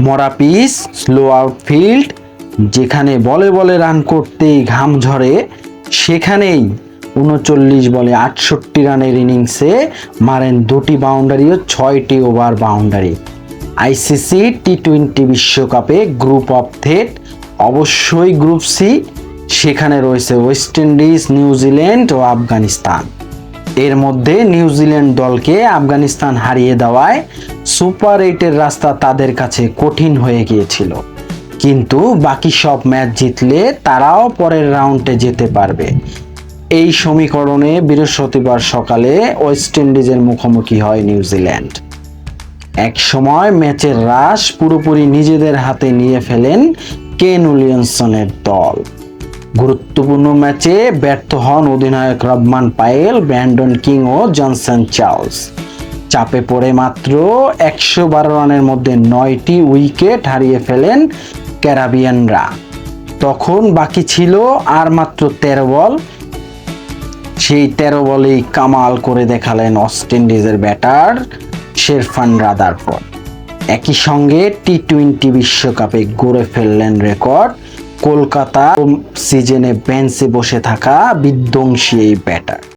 মরা piece slow outfield যেখানে বলে বলে রান করতেই ঘাম ঝরে, সেখানেই উনচল্লিশ বলে আটষট্টি রানের ইনিংসে মারেন দুটি বাউন্ডারি ও ছয়টি over boundary ICC T twenty বিশ্বকাপে গ্রুপ অফ থেট অবশ্যই গ্রুপ সি সেখানে রয়েছে ওয়েস্ট ইন্ডিজ নিউজিল্যান্ড ও আফগানিস্তান এর মধ্যে নিউজিল্যান্ড দলকে আফগানিস্তান হারিয়ে দেওয়ায় সুপার এইটের রাস্তা তাদের কাছে কঠিন হয়ে গিয়েছিল। কিন্তু বাকি সব ম্যাচ জিতলে তারাও পরের রাউন্ডে যেতে পারবে। এই সমীকরণে বৃহস্পতিবার সকালে ওয়েস্ট ইন্ডিজের মুখোমুখি হয় নিউজিল্যান্ড এক সময় ম্যাচের রাশ পুরোপুরি নিজেদের হাতে নিয়ে ফেলেন কেন উইলিয়ামসনের দল। গুরুত্বপূর্ণ ম্যাচে ব্যর্থ হন অধিনায়ক রবমান পায়েল, ব্র্যান্ডন কিং ও জনসন চার্লস। চাপে পড়ে মাত্র একশো বারো রানের মধ্যে নয়টি উইকেট হারিয়ে ফেলেন ক্যারাবিয়ানরা। তখন বাকি ছিল আর মাত্র তেরো বল। সেই তেরো বলেই কামাল করে দেখালেন ওয়েস্ট ইন্ডিজের ব্যাটার শেরফান রাদারফোর্ড। একই সঙ্গে টি টোয়েন্টি বিশ্বকাপে গড়ে ফেললেন রেকর্ড কলকাতা। সিজনে বেঞ্চে বসে থাকা বিধ্বংসী এই ব্যাটার